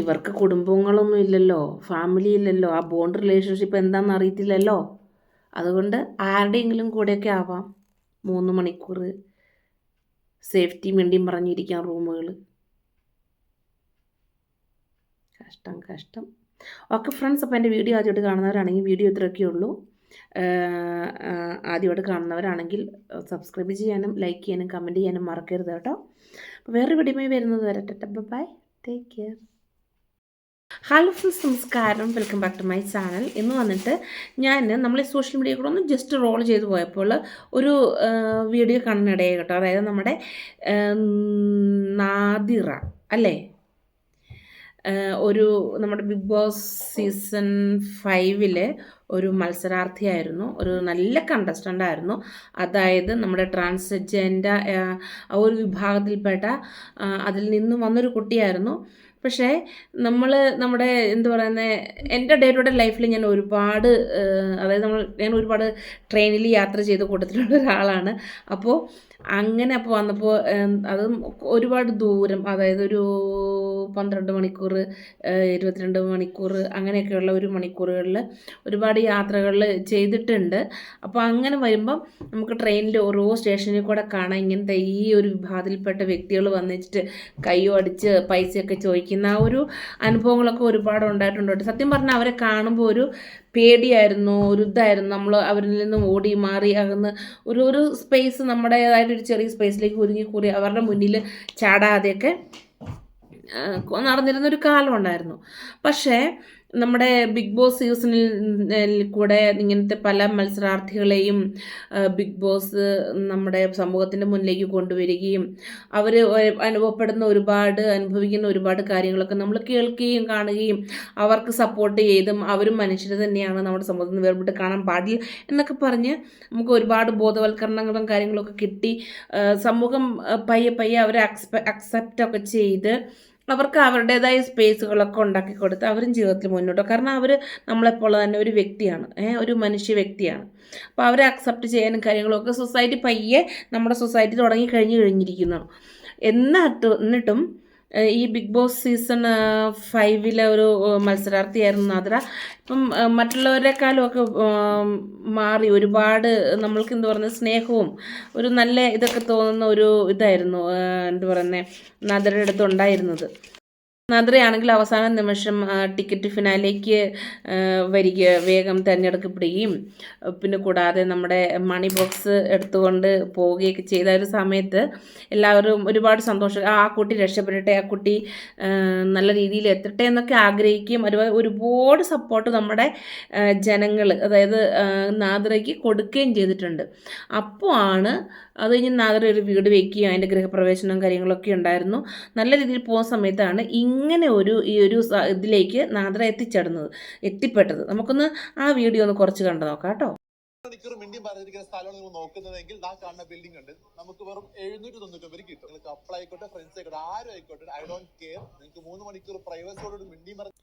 ഇവർക്ക് കുടുംബങ്ങളൊന്നും ഇല്ലല്ലോ ഫാമിലി ഇല്ലല്ലോ ആ ബോണ്ട് റിലേഷൻഷിപ്പ് എന്താണെന്ന് അറിയത്തില്ലല്ലോ. അതുകൊണ്ട് ആരുടെയെങ്കിലും കൂടെയൊക്കെ ആവാം. മൂന്ന് മണിക്കൂർ സേഫ്റ്റി വേണ്ടിയും പറഞ്ഞിരിക്കാം റൂമുകൾ കഷ്ടം കഷ്ടം. ഓക്കെ ഫ്രണ്ട്സ് അപ്പോൾ എന്റെ വീഡിയോ ആദ്യമായിട്ട് കാണുന്നവരാണെങ്കിൽ വീഡിയോ ഇത്രയൊക്കെ ഉള്ളൂ. ആദ്യമായിട്ട് കാണുന്നവരാണെങ്കിൽ സബ്സ്ക്രൈബ് ചെയ്യാനും ലൈക്ക് ചെയ്യാനും കമന്റ് ചെയ്യാനും മറക്കരുത് കേട്ടോ. അപ്പോൾ വേറൊരു വീഡിയോ വരുന്നത് വരട്ടെ bye take care hello friends നമസ്കാരം. Welcome back to my channel ഇന്ന് വന്നിട്ട് ഞാൻ നമ്മൾ സോഷ്യൽ മീഡിയ കൂടെ ഒന്ന് ജസ്റ്റ് റോൾ ചെയ്ത് പോയപ്പോൾ ഒരു വീഡിയോ കാണാനിടയായി കേട്ടോ. അതായത് നമ്മുടെ നാദിറ അല്ലേ? ഒരു നമ്മുടെ ബിഗ് ബോസ് സീസൺ ഫൈവിലെ ഒരു മത്സരാർത്ഥിയായിരുന്നു. ഒരു നല്ല കണ്ടസ്റ്റന്റ് ആയിരുന്നു. അതായത് നമ്മുടെ ട്രാൻസ്ജെൻഡർ ഒരു വിഭാഗത്തിൽപ്പെട്ട അതിൽ നിന്ന് വന്നൊരു കുട്ടിയായിരുന്നു. പക്ഷേ നമ്മൾ നമ്മുടെ എന്താ പറയുന്നത് എന്റെ ഡേ ടു ഡേ ലൈഫിൽ ഞാൻ ഒരുപാട് അതായത് നമ്മൾ ഞാൻ ഒരുപാട് ട്രെയിനിൽ യാത്ര ചെയ്ത് കൂട്ടത്തിലുള്ള ഒരാളാണ്. അപ്പോൾ അങ്ങനെ അപ്പോൾ വന്നപ്പോൾ അതും ഒരുപാട് ദൂരം അതായത് ഒരു പന്ത്രണ്ട് മണിക്കൂർ ഇരുപത്തിരണ്ട് മണിക്കൂർ അങ്ങനെയൊക്കെയുള്ള ഒരു മണിക്കൂറുകളിൽ ഒരുപാട് യാത്രകൾ ചെയ്തിട്ടുണ്ട്. അപ്പോൾ അങ്ങനെ വരുമ്പം നമുക്ക് ട്രെയിനിന്റെ ഓരോ സ്റ്റേഷനിൽ കൂടെ കാണാം. ഇങ്ങനത്തെ ഈ ഒരു വിഭാഗത്തിൽപ്പെട്ട വ്യക്തികൾ വന്നിട്ട് കയ്യോ അടിച്ച് പൈസയൊക്കെ ചോദിക്കുന്ന ആ ഒരു അനുഭവങ്ങളൊക്കെ ഒരുപാട് ഉണ്ടായിട്ടുണ്ട് സത്യം പറഞ്ഞാൽ അവരെ കാണുമ്പോൾ ഒരു പേടിയായിരുന്നു ഒരു ഇതായിരുന്നു. നമ്മൾ അവരിൽ നിന്നും ഓടി മാറി അകന്ന് ഒരു ഒരു സ്പേസ് നമ്മുടേതായിട്ടൊരു ചെറിയ സ്പേസിലേക്ക് ഒരുങ്ങി കൂടി അവരുടെ മുന്നിൽ ചാടാതെയൊക്കെ നടന്നിരുന്ന ഒരു കാലം ഉണ്ടായിരുന്നു. പക്ഷേ നമ്മുടെ ബിഗ് ബോസ് സീസണിൽ കൂടെ ഇങ്ങനത്തെ പല മത്സരാർത്ഥികളെയും ബിഗ് ബോസ് നമ്മുടെ സമൂഹത്തിന്റെ മുന്നിലേക്ക് കൊണ്ടുവരികയും അവർ അനുഭവപ്പെടുന്ന ഒരുപാട് അനുഭവിക്കുന്ന ഒരുപാട് കാര്യങ്ങളൊക്കെ നമ്മൾ കേൾക്കുകയും കാണുകയും അവർക്ക് സപ്പോർട്ട് ചെയ്തും അവരും മനുഷ്യർ തന്നെയാണ് നമ്മുടെ സമൂഹത്തിൽ നിന്ന് വേർപെട്ട് കാണാൻ പാടില്ല എന്നൊക്കെ പറഞ്ഞ് നമുക്ക് ഒരുപാട് ബോധവൽക്കരണങ്ങളും കാര്യങ്ങളൊക്കെ കിട്ടി. സമൂഹം പയ്യെ പയ്യെ അവരെ അക്സെപ്റ്റ് ഒക്കെ ചെയ്ത് അവർക്ക് അവരുടേതായ സ്പേസുകളൊക്കെ ഉണ്ടാക്കി കൊടുത്ത് അവരും ജീവിതത്തിൽ മുന്നോട്ട് കാരണം അവർ നമ്മളെപ്പോലെ തന്നെ ഒരു വ്യക്തിയാണ്. ഒരു മനുഷ്യ വ്യക്തിയാണ്. അപ്പോൾ അവരെ അക്സെപ്റ്റ് ചെയ്യാനും കാര്യങ്ങളൊക്കെ സൊസൈറ്റി പയ്യെ നമ്മുടെ സൊസൈറ്റി തുടങ്ങി കഴിഞ്ഞ് കഴിഞ്ഞിരിക്കുന്നു എന്നിട്ട് ഈ ബിഗ് ബോസ് സീസൺ ഫൈവിലെ ഒരു മത്സരാർത്ഥിയായിരുന്നു നാദ്ര ഇപ്പം മറ്റുള്ളവരെക്കാളുമൊക്കെ മാറി ഒരുപാട് നമ്മൾക്ക് എന്താ പറയുന്നത് സ്നേഹവും ഒരു നല്ല ഇതൊക്കെ തോന്നുന്ന ഒരു ഇതായിരുന്നു എന്താ പറയുന്നത് നാദ്രയുടെ അടുത്ത് ഉണ്ടായിരുന്നത്. നാദ്രയാണെങ്കിൽ അവസാന നിമിഷം ടിക്കറ്റ് ഫിനാലേക്ക് വരിക വേഗം തിരഞ്ഞെടുക്കപ്പെടുകയും പിന്നെ കൂടാതെ നമ്മുടെ മണി ബോക്സ് എടുത്തുകൊണ്ട് പോവുകയൊക്കെ ചെയ്ത ഒരു സമയത്ത് എല്ലാവരും ഒരുപാട് സന്തോഷം. ആ കുട്ടി രക്ഷപ്പെടട്ടെ ആ കുട്ടി നല്ല രീതിയിൽ എത്തട്ടെ എന്നൊക്കെ ആഗ്രഹിക്കുകയും ഒരുപാട് ഒരുപാട് സപ്പോർട്ട് നമ്മുടെ ജനങ്ങൾ അതായത് നാദ്രയ്ക്ക് കൊടുക്കുകയും ചെയ്തിട്ടുണ്ട്. അപ്പോൾ ആണ് അത് കഴിഞ്ഞ് നാദ്ര ഒരു വീട് വയ്ക്കുകയും അതിന്റെ ഗൃഹപ്രവേശനവും കാര്യങ്ങളൊക്കെ ഉണ്ടായിരുന്നു. നല്ല രീതിയിൽ പോകുന്ന സമയത്താണ് ഇങ്ങനെ ഒരു ഈ ഒരു ഇതിലേക്ക് നാദ്ര എത്തിച്ചേർന്നത് എത്തിപ്പെട്ടത്. നമുക്കൊന്ന് ആ വീഡിയോ ഒന്ന് കുറച്ച് കണ്ടു നോക്കാം കേട്ടോ. മണിക്കൂർ മിണ്ടി പറഞ്ഞിരിക്കുന്ന സ്ഥലമാണ് നിങ്ങൾ നോക്കുന്നതെങ്കിൽ ആ കാണുന്ന ബിൽഡിംഗ് ഉണ്ട്. നമുക്ക് വെറും എഴുന്നൂറ്റി തൊണ്ണൂറ്റൊമ്പത് കിട്ടും. നിങ്ങൾക്ക് അപ്ലൈ ആയിക്കോട്ടെ ഫ്രണ്ട്സ് ആയിക്കോട്ടെ ആരും ആയിക്കോട്ടെ ഐ ഡോണ്ട് കെയർ നിങ്ങൾക്ക് മൂന്ന് മണിക്കൂർ പ്രൈവസിയോട് മിണ്ടി പറഞ്ഞു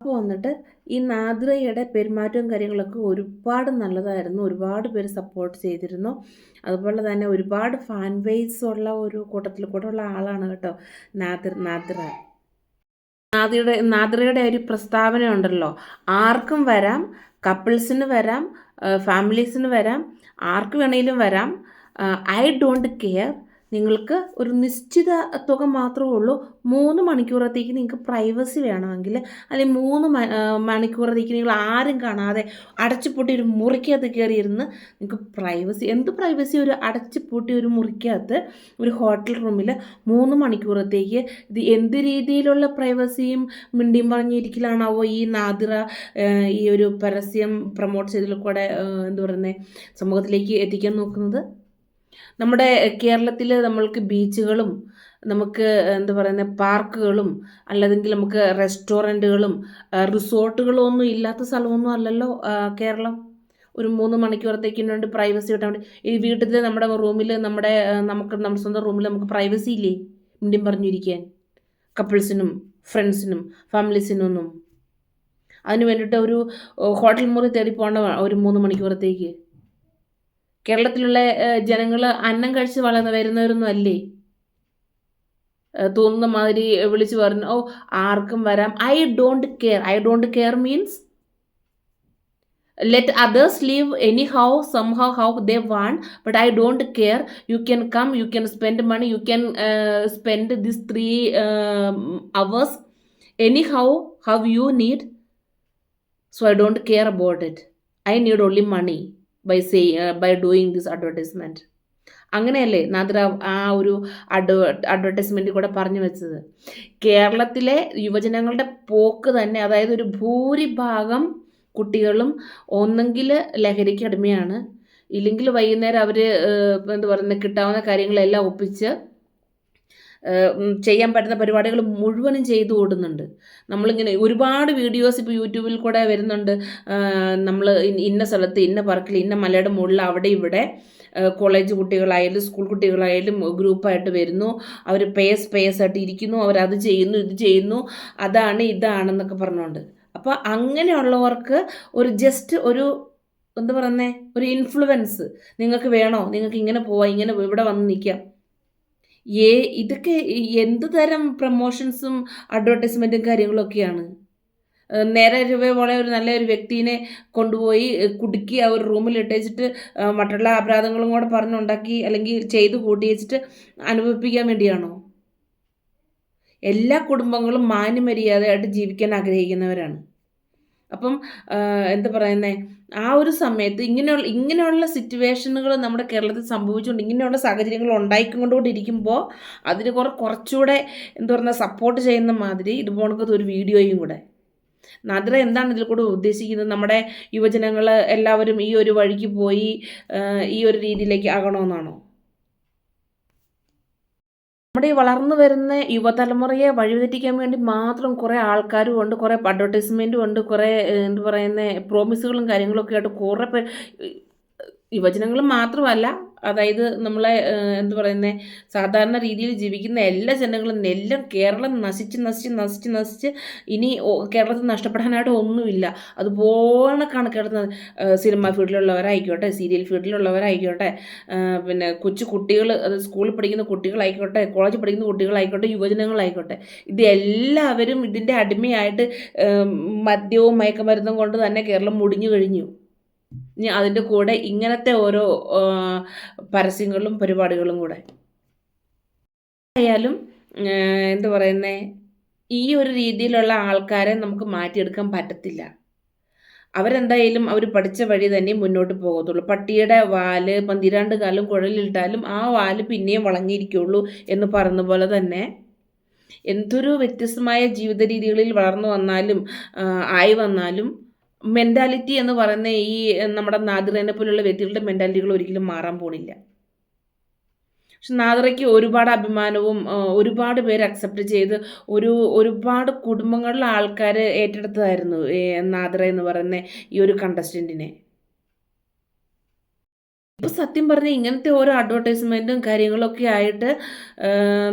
അപ്പോൾ വന്നിട്ട് ഈ നാദ്രയുടെ പെരുമാറ്റവും കാര്യങ്ങളൊക്കെ ഒരുപാട് നല്ലതായിരുന്നു. ഒരുപാട് പേര് സപ്പോർട്ട് ചെയ്തിരുന്നു. അതുപോലെ തന്നെ ഒരുപാട് ഫാൻ ബേസ് ഉള്ള ഒരു കൂട്ടത്തിൽ കൂടെ ഉള്ള ആളാണ് കേട്ടോ നാദ്ര നാദ്ര. നാദിയുടെ നാദ്രയുടെ ഒരു പ്രസ്താവന ഉണ്ടല്ലോ. ആർക്കും വരാം കപ്പിൾസിന് വരാം ഫാമിലീസിന് വരാം ആർക്ക് വേണേലും വരാം. ഐ ഡോണ്ട് കെയർ നിങ്ങൾക്ക് ഒരു നിശ്ചിത തുക മാത്രമേ ഉള്ളൂ. മൂന്ന് മണിക്കൂറത്തേക്ക് നിങ്ങൾക്ക് പ്രൈവസി വേണമെങ്കിൽ അല്ലെങ്കിൽ മൂന്ന് മണിക്കൂറത്തേക്ക് നിങ്ങൾ ആരും കാണാതെ അടച്ചുപൂട്ടി ഒരു മുറിക്കകത്ത് കയറിയിരുന്ന് നിങ്ങൾക്ക് പ്രൈവസി എന്ത് പ്രൈവസി ഒരു അടച്ചുപൂട്ടി ഒരു മുറിക്കകത്ത് ഒരു ഹോട്ടൽ റൂമിൽ മൂന്ന് മണിക്കൂറത്തേക്ക് ഇത് എന്ത് രീതിയിലുള്ള പ്രൈവസിയും മിണ്ടിയും പറഞ്ഞിരിക്കലാണാവോ ഈ നാദിറ ഈ ഒരു പരസ്യം പ്രൊമോട്ട് ചെയ്തതിൽ കൂടെ എന്താ പറയുന്നത് സമൂഹത്തിലേക്ക് എത്തിക്കാൻ നോക്കുന്നത്? നമ്മുടെ കേരളത്തിൽ നമ്മൾക്ക് ബീച്ചുകളും നമുക്ക് എന്താ പറയുന്നത് പാർക്കുകളും അല്ലെങ്കിൽ നമുക്ക് റെസ്റ്റോറന്റുകളും റിസോർട്ടുകളും ഒന്നും ഇല്ലാത്ത സ്ഥലമൊന്നും അല്ലല്ലോ കേരളം. ഒരു മൂന്ന് മണിക്കൂറത്തേക്ക് വേണ്ടി പ്രൈവസി കിട്ടാൻ വേണ്ടി ഈ വീട്ടിൽ നമ്മുടെ റൂമിൽ നമ്മുടെ നമുക്ക് നമ്മുടെ സ്വന്തം റൂമിൽ നമുക്ക് പ്രൈവസി ഇല്ലേ? മിണ്ടിയും പറഞ്ഞിരിക്കാൻ. കപ്പിൾസിനും ഫ്രണ്ട്സിനും ഫാമിലീസിനും ഒന്നും അതിന് വേണ്ടിയിട്ട് ഒരു ഹോട്ടൽ മുറി തേടി പോകേണ്ട ഒരു മൂന്ന് മണിക്കൂറത്തേക്ക്. കേരളത്തിലുള്ള ജനങ്ങൾ അന്നം കഴിച്ച് വളർന്ന് വരുന്നവരൊന്നും അല്ലേ തോന്നുന്ന മാതിരി വിളിച്ച് പറഞ്ഞു ഓ ആർക്കും വരാം I don't care I don't care means let others live anyhow somehow how they want but i don't care you can come you can spend money you can uh, spend these three um, hours anyhow how you need so i don't care about it i need only money by say say by doing this advertisement. അങ്ങനെയല്ലേ നാദ്ര ആ ഒരു അഡ്വ അഡ്വർടൈസ്മെന്റിൽ കൂടെ പറഞ്ഞു വെച്ചത്. കേരളത്തിലെ യുവജനങ്ങളുടെ പോക്ക് തന്നെ അതായത് ഒരു ഭൂരിഭാഗം കുട്ടികളും ഒന്നെങ്കിൽ ലഹരിക്ക് അടിമയാണ്. ഇല്ലെങ്കിൽ വൈകുന്നേരം അവർ എന്താ പറയുന്നത് കിട്ടാവുന്ന കാര്യങ്ങളെല്ലാം ഒപ്പിച്ച് ചെയ്യാൻ പറ്റുന്ന പരിപാടികൾ മുഴുവനും ചെയ്തു ഓടുന്നുണ്ട്. നമ്മളിങ്ങനെ ഒരുപാട് വീഡിയോസ് ഇപ്പോൾ യൂട്യൂബിൽ കൂടെ വരുന്നുണ്ട്. നമ്മൾ ഇന്ന സ്ഥലത്ത് ഇന്ന പാർക്കിൽ ഇന്ന മലയുടെ മുകളിൽ അവിടെ ഇവിടെ കോളേജ് കുട്ടികളായാലും സ്കൂൾ കുട്ടികളായാലും ഗ്രൂപ്പായിട്ട് വരുന്നു. അവർ പേസ് പേസ് ആയിട്ട് ഇരിക്കുന്നു. അവരത് ചെയ്യുന്നു ഇത് ചെയ്യുന്നു. അതാണ് ഇതാണെന്നൊക്കെ പറഞ്ഞുകൊണ്ട് അപ്പോൾ അങ്ങനെയുള്ളവർക്ക് ഒരു ജസ്റ്റ് ഒരു എന്താ പറയുന്നേ? ഒരു ഇൻഫ്ലുവൻസ് നിങ്ങൾക്ക് വേണോ? നിങ്ങൾക്ക് ഇങ്ങനെ പോവാം ഇങ്ങനെ ഇവിടെ വന്ന് നിൽക്കാം ഏ ഇതൊക്കെ എന്ത് തരം പ്രൊമോഷൻസും അഡ്വർടൈസ്മെന്റും കാര്യങ്ങളൊക്കെയാണ്? നേരെ രൂപ പോലെ ഒരു നല്ല ഒരു വ്യക്തിനെ കൊണ്ടുപോയി കുടുക്കി ആ ഒരു റൂമിൽ ഇട്ടേച്ചിട്ട് മറ്റുള്ള അപരാധങ്ങളും കൂടെ പറഞ്ഞുണ്ടാക്കി അല്ലെങ്കിൽ ചെയ്ത് കൂട്ടി വെച്ചിട്ട് അനുഭവിപ്പിക്കാൻ വേണ്ടിയാണോ? എല്ലാ കുടുംബങ്ങളും മാന്യമര്യാദയായിട്ട് ജീവിക്കാൻ ആഗ്രഹിക്കുന്നവരാണ്. അപ്പം എന്താ പറയുന്നത് ആ ഒരു സമയത്ത് ഇങ്ങനെയുള്ള ഇങ്ങനെയുള്ള സിറ്റുവേഷനുകൾ നമ്മുടെ കേരളത്തിൽ സംഭവിച്ചുകൊണ്ട് ഇങ്ങനെയുള്ള സാഹചര്യങ്ങൾ ഉണ്ടായിക്കൊണ്ടുകൊണ്ടിരിക്കുമ്പോൾ അതിന് കുറെ കുറച്ചുകൂടെ എന്താ പറയുക സപ്പോർട്ട് ചെയ്യുന്ന മാതിരി ഇതുപോലത്തെ ഒരു വീഡിയോയും കൂടെ. നദ്ര എന്താണ് ഇതിൽ കൂടെ ഉദ്ദേശിക്കുന്നത്? നമ്മുടെ യുവജനങ്ങൾ എല്ലാവരും ഈ ഒരു വഴിക്ക് പോയി ഈ ഒരു രീതിയിലേക്ക് ആകണമെന്നാണോ? നമ്മുടെ ഈ വളർന്നു വരുന്ന യുവതലമുറയെ വഴിതെറ്റിക്കാൻ വേണ്ടി മാത്രം കുറേ ആൾക്കാരും ഉണ്ട് കുറേ അഡ്വർടൈസ്മെന്റും ഉണ്ട് കുറേ എന്താ പറയുന്ന പ്രോമിസുകളും കാര്യങ്ങളൊക്കെ ആയിട്ട് കുറേ പേർ യുവജനങ്ങൾ മാത്രമല്ല അതായത് നമ്മളെ എന്ത് പറയുന്നത് സാധാരണ രീതിയിൽ ജീവിക്കുന്ന എല്ലാ ജനങ്ങളും എല്ലാം കേരളം നശിച്ച് നശിച്ച് നശിച്ച് നശിച്ച് ഇനി കേരളത്തിൽ നഷ്ടപ്പെടാനായിട്ട് ഒന്നുമില്ല. അതുപോലെ കണക്കിടുന്നത് സിനിമ ഫീൽഡിലുള്ളവരായിക്കോട്ടെ സീരിയൽ ഫീൽഡിലുള്ളവരായിക്കോട്ടെ പിന്നെ കൊച്ചു കുട്ടികൾ സ്കൂളിൽ പഠിക്കുന്ന കുട്ടികളായിക്കോട്ടെ കോളേജിൽ പഠിക്കുന്ന കുട്ടികളായിക്കോട്ടെ യുവജനങ്ങളായിക്കോട്ടെ ഇത് എല്ലാവരും ഇതിന്റെ അടിമയായിട്ട് മദ്യവും മയക്കുമരുന്നും കൊണ്ട് തന്നെ കേരളം മുടിഞ്ഞു കഴിഞ്ഞു. ഇനി അതിന്റെ കൂടെ ഇങ്ങനത്തെ ഓരോ പരസ്യങ്ങളും പരിപാടികളും കൂടെ. ആയാലും എന്ത് പറയുന്നേ ഈ ഒരു രീതിയിലുള്ള ആൾക്കാരെ നമുക്ക് മാറ്റിയെടുക്കാൻ പറ്റത്തില്ല. അവരെന്തായാലും അവർ പഠിച്ച വഴി തന്നെ മുന്നോട്ട് പോകത്തുള്ളൂ. പട്ടിയുടെ വാൽ പന്തിരാണ്ട് കാലം കുഴലിട്ടാലും ആ വാൽ പിന്നെയും വളഞ്ഞിരിക്കുള്ളൂ എന്ന് പറയുന്ന പോലെ തന്നെ എന്തൊരു വ്യത്യസ്തമായ ജീവിത രീതികളിൽ വളർന്നു വന്നാലും ആയി വന്നാലും മെന്റാലിറ്റി എന്ന് പറയുന്ന ഈ നമ്മുടെ നാദിറേനെ പോലുള്ള വ്യക്തികളുടെ മെന്റാലിറ്റികൾ ഒരിക്കലും മാറാൻ പോണില്ല. പക്ഷെ നാദിറയ്ക്ക് ഒരുപാട് അഭിമാനവും ഒരുപാട് പേര് അക്സെപ്റ്റ് ചെയ്ത് ഒരു ഒരുപാട് കുടുംബങ്ങളിലെ ആൾക്കാർ ഏറ്റെടുത്തതായിരുന്നു നാദിറ എന്ന് പറയുന്ന ഈ ഒരു കണ്ടസ്റ്റന്റിനെ ഇപ്പോൾ സത്യം പറഞ്ഞാൽ ഇങ്ങനത്തെ ഓരോ അഡ്വർടൈസ്മെന്റും കാര്യങ്ങളൊക്കെ ആയിട്ട്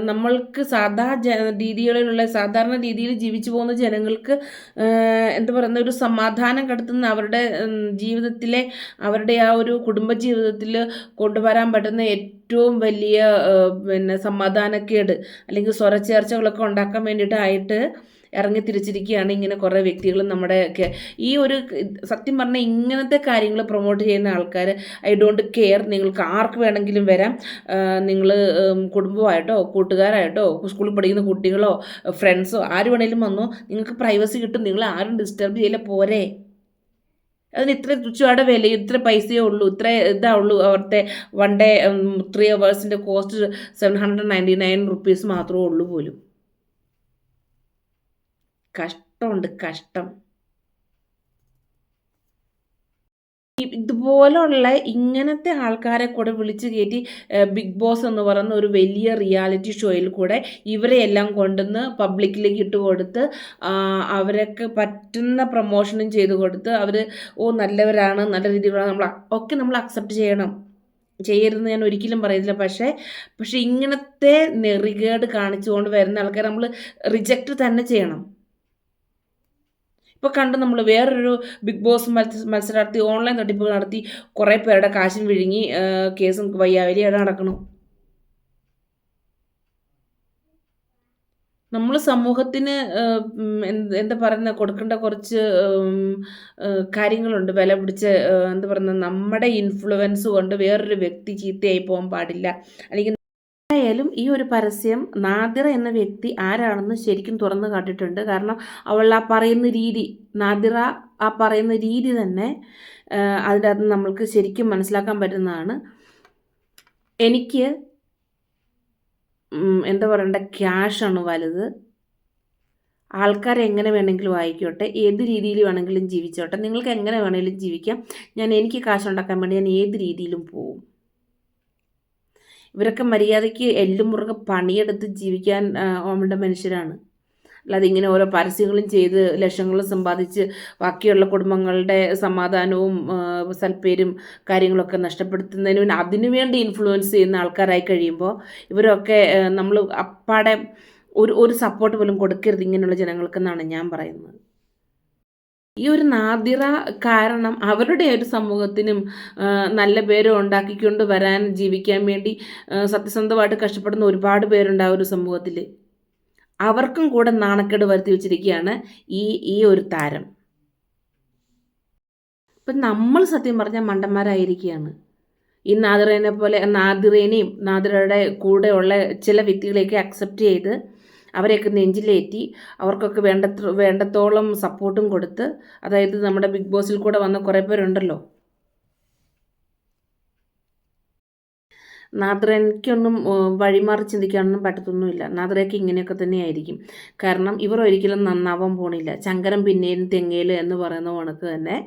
നമ്മൾക്ക് സാധാ ജ രീതികളിലുള്ള സാധാരണ രീതിയിൽ ജീവിച്ചു പോകുന്ന ജനങ്ങൾക്ക് എന്താ പറയുന്ന ഒരു സമാധാനം കടത്തുന്ന അവരുടെ ജീവിതത്തിലെ അവരുടെ ആ ഒരു കുടുംബജീവിതത്തിൽ കൊണ്ടുവരാൻ പറ്റുന്ന ഏറ്റവും വലിയ പിന്നെ സമാധാനക്കേട് അല്ലെങ്കിൽ സ്വരച്ചേർച്ചകളൊക്കെ ഉണ്ടാക്കാൻ വേണ്ടിയിട്ടായിട്ട് ഇറങ്ങി തിരിച്ചിരിക്കുകയാണ് ഇങ്ങനെ കുറേ വ്യക്തികൾ നമ്മുടെ ഈ ഒരു സത്യം പറഞ്ഞാൽ ഇങ്ങനത്തെ കാര്യങ്ങൾ പ്രൊമോട്ട് ചെയ്യുന്ന ആൾക്കാർ ഐ ഡോണ്ട് കെയർ നിങ്ങൾക്ക് ആർക്ക് വേണമെങ്കിലും വരാം. നിങ്ങൾ കുടുംബമായിട്ടോ കൂട്ടുകാരായിട്ടോ സ്കൂളിൽ പഠിക്കുന്ന കുട്ടികളോ ഫ്രണ്ട്സോ ആര് വേണേലും വന്നോ നിങ്ങൾക്ക് പ്രൈവസി കിട്ടും. നിങ്ങൾ ആരും ഡിസ്റ്റർബ് ചെയ്യില്ല. പോരെ. അതിന് ഇത്ര തുച്ഛയുടെ വില ഇത്ര പൈസയേ ഉള്ളൂ. ഇത്ര ഇതാ ഉള്ളൂ അവിടുത്തെ one day three അവേഴ്സിന്റെ cost seven hundred ninety nine rupees മാത്രമേ ഉള്ളൂ പോലും. കഷ്ടമുണ്ട് കഷ്ടം. ഇതുപോലുള്ള ഇങ്ങനത്തെ ആൾക്കാരെ കൂടെ വിളിച്ച് കയറ്റി ബിഗ് ബോസ് എന്ന് പറയുന്ന ഒരു വലിയ റിയാലിറ്റി ഷോയിൽ കൂടെ ഇവരെ എല്ലാം കൊണ്ടുവന്ന് പബ്ലിക്കിലേക്ക് ഇട്ട് കൊടുത്ത് അവരൊക്കെ പറ്റുന്ന പ്രൊമോഷനും ചെയ്ത് കൊടുത്ത് അവർ ഓ നല്ലവരാണ് നല്ല രീതിയിലാണ് നമ്മൾ ഒക്കെ നമ്മൾ അക്സെപ്റ്റ് ചെയ്യണം. ചെയ്യരുതെന്ന് ഞാൻ ഒരിക്കലും പറയുന്നില്ല പക്ഷേ പക്ഷേ ഇങ്ങനത്തെ നെറികേട് കാണിച്ചുകൊണ്ട് വരുന്ന ആൾക്കാരെ നമ്മൾ റിജക്റ്റ് തന്നെ ചെയ്യണം. ഇപ്പോൾ കണ്ട് നമ്മൾ വേറൊരു ബിഗ് ബോസ് മത്സ മത്സരാർത്ഥി ഓൺലൈൻ തട്ടിപ്പ് നടത്തി കുറേ പേരുടെ കാശും വിഴുങ്ങി കേസും അവിടെ നടക്കണം നമ്മൾ സമൂഹത്തിന് എന്താ പറയുന്ന കൊടുക്കേണ്ട കുറച്ച് കാര്യങ്ങളുണ്ട്. വില പിടിച്ച് എന്താ പറയുന്നത് നമ്മുടെ ഇൻഫ്ലുവൻസ് കൊണ്ട് വേറൊരു വ്യക്തി ചീത്തയായി പോകാൻ പാടില്ല. അല്ലെങ്കിൽ എന്തായാലും ഈ ഒരു പരസ്യം നാദിറ എന്ന വ്യക്തി ആരാണെന്ന് ശരിക്കും തുറന്ന് കാട്ടിയിട്ടുണ്ട്. കാരണം അവൾ ആ പറയുന്ന രീതി നാദിറ ആ പറയുന്ന രീതി തന്നെ അതിന്റെ അകത്ത് നമ്മൾക്ക് ശരിക്കും മനസ്സിലാക്കാൻ പറ്റുന്നതാണ്. എനിക്ക് എന്താ പറയണ്ട ക്യാഷാണ് വലുത്. ആൾക്കാർ എങ്ങനെ വേണമെങ്കിലും ആയിക്കോട്ടെ. ഏത് രീതിയിൽ വേണമെങ്കിലും ജീവിച്ചോട്ടെ. നിങ്ങൾക്ക് എങ്ങനെ വേണമെങ്കിലും ജീവിക്കാം. ഞാൻ എനിക്ക് കാശുണ്ടാക്കാൻ വേണ്ടി ഞാൻ ഏത് രീതിയിലും പോവും. ഇവരൊക്കെ മര്യാദയ്ക്ക് എല്ലും മുറുകെ പണിയെടുത്ത് ജീവിക്കാൻ വേണ്ട മനുഷ്യരാണ്. അല്ലാതെ ഇങ്ങനെ ഓരോ പരസ്യങ്ങളും ചെയ്ത് ലക്ഷങ്ങൾ സമ്പാദിച്ച് ബാക്കിയുള്ള കുടുംബങ്ങളുടെ സമാധാനവും സൽപ്പേരും കാര്യങ്ങളൊക്കെ നഷ്ടപ്പെടുത്തുന്നതിന് പിന്നെ അതിനു വേണ്ടി ഇൻഫ്ലുവൻസ് ചെയ്യുന്ന ആൾക്കാരായി കഴിയുമ്പോൾ ഇവരൊക്കെ നമ്മൾ അപ്പാടെ ഒരു ഒരു സപ്പോർട്ട് പോലും കൊടുക്കരുത് ഇങ്ങനെയുള്ള ജനങ്ങൾക്കെന്നാണ് ഞാൻ പറയുന്നത്. ഈ ഒരു നാദിറ കാരണം അവരുടെ ഒരു സമൂഹത്തിനും നല്ല പേര് ഉണ്ടാക്കിക്കൊണ്ട് വരാൻ ജീവിക്കാൻ വേണ്ടി സത്യസന്ധമായിട്ട് കഷ്ടപ്പെടുന്ന ഒരുപാട് പേരുണ്ട് ആ ഒരു സമൂഹത്തിൽ. അവർക്കും കൂടെ നാണക്കേട് വരുത്തി വെച്ചിരിക്കുകയാണ് ഈ ഈ ഒരു താരം. ഇപ്പം നമ്മൾ സത്യം പറഞ്ഞാൽ മണ്ടന്മാരായിരിക്കുകയാണ്. ഈ നാദിറേനെ പോലെ നാദിറേനെയും നാദിറയുടെ കൂടെയുള്ള ചില വ്യക്തികളെയൊക്കെ അക്സെപ്റ്റ് ചെയ്ത് അവരെയൊക്കെ നെഞ്ചിലേറ്റി അവർക്കൊക്കെ വേണ്ടത്ര വേണ്ടത്തോളം സപ്പോർട്ടും കൊടുത്ത് അതായത് നമ്മുടെ ബിഗ് ബോസിൽ കൂടെ വന്ന കുറേ പേരുണ്ടല്ലോ. നാദ്ര എനിക്കൊന്നും വഴിമാറി ചിന്തിക്കാനൊന്നും പറ്റത്തൊന്നുമില്ല. നാദിറയ്ക്ക് ഇങ്ങനെയൊക്കെ തന്നെയായിരിക്കും. കാരണം ഇവർ ഒരിക്കലും നന്നാവാൻ പോണില്ല. ചങ്കരം പിന്നെയും തെങ്ങയിൽ എന്ന് പറയുന്ന കണക്ക് തന്നെ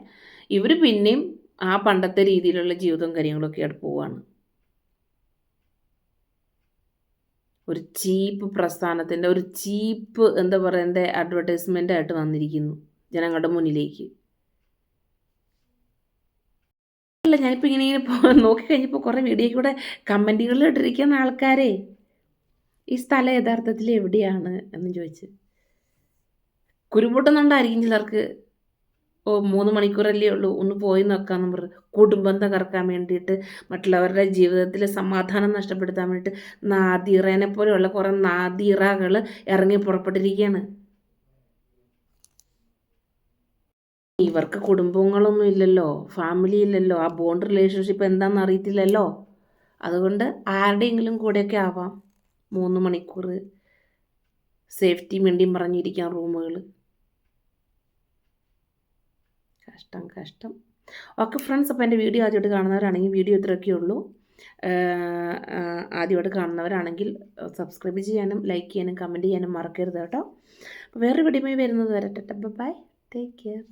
ഇവർ പിന്നെയും ആ പണ്ടത്തെ രീതിയിലുള്ള ജീവിതവും കാര്യങ്ങളൊക്കെ ആയിട്ട് പോവാണ്. ഒരു ചീപ്പ് പ്രസ്ഥാനത്തിന്റെ ഒരു ചീപ്പ് എന്താ പറയണ്ടേ അഡ്വർടൈസ്മെന്റ് ആയിട്ട് വന്നിരിക്കുന്നു ജനങ്ങളുടെ മുന്നിലേക്ക്. അല്ല ഞാനിപ്പോൾ ഇങ്ങനെ ഇങ്ങനെ നോക്കി കഴിഞ്ഞപ്പോൾ കുറേ വീഡിയോ കൂടെ കമന്റുകളിൽ ഇട്ടിരിക്കുന്ന ആൾക്കാരെ ഈ സ്ഥലം യഥാർത്ഥത്തിൽ എവിടെയാണ് എന്ന് ചോദിച്ച്. കുരുപൊട്ടുന്നുണ്ടായിരിക്കും ചിലർക്ക്. ഓ മൂന്ന് മണിക്കൂറല്ലേ ഉള്ളൂ ഒന്ന് പോയി നോക്കാമെന്ന് പറഞ്ഞു കുടുംബം തകർക്കാൻ വേണ്ടിയിട്ട് മറ്റുള്ളവരുടെ ജീവിതത്തിൽ സമാധാനം നഷ്ടപ്പെടുത്താൻ വേണ്ടിയിട്ട് നാദിറേനെ പോലെയുള്ള കുറേ നാദിറകൾ ഇറങ്ങി പുറപ്പെട്ടിരിക്കുകയാണ്. ഇവർക്ക് കുടുംബങ്ങളൊന്നും ഇല്ലല്ലോ. ഫാമിലി ഇല്ലല്ലോ. ആ ബോണ്ട് റിലേഷൻഷിപ്പ് എന്താണെന്ന് അറിയത്തില്ലല്ലോ. അതുകൊണ്ട് ആരുടെയെങ്കിലും കൂടെയൊക്കെ ആവാം. മൂന്ന് മണിക്കൂർ സേഫ്റ്റി വേണ്ടിയും പറഞ്ഞിരിക്കാം റൂമുകൾ. കഷ്ടം കഷ്ടം. ഓക്കെ ഫ്രണ്ട്സ് അപ്പോൾ എന്റെ വീഡിയോ ആദ്യമായിട്ട് കാണുന്നവരാണെങ്കിൽ വീഡിയോ ഇത്രയൊക്കെ ഉള്ളൂ. ആദ്യമായിട്ട് കാണുന്നവരാണെങ്കിൽ സബ്സ്ക്രൈബ് ചെയ്യാനും ലൈക്ക് ചെയ്യാനും കമന്റ് ചെയ്യാനും മറക്കരുത് കേട്ടോ. അപ്പോൾ വേറൊരു വീഡിയോ വരുന്നത് വരെ ബൈ. Take care.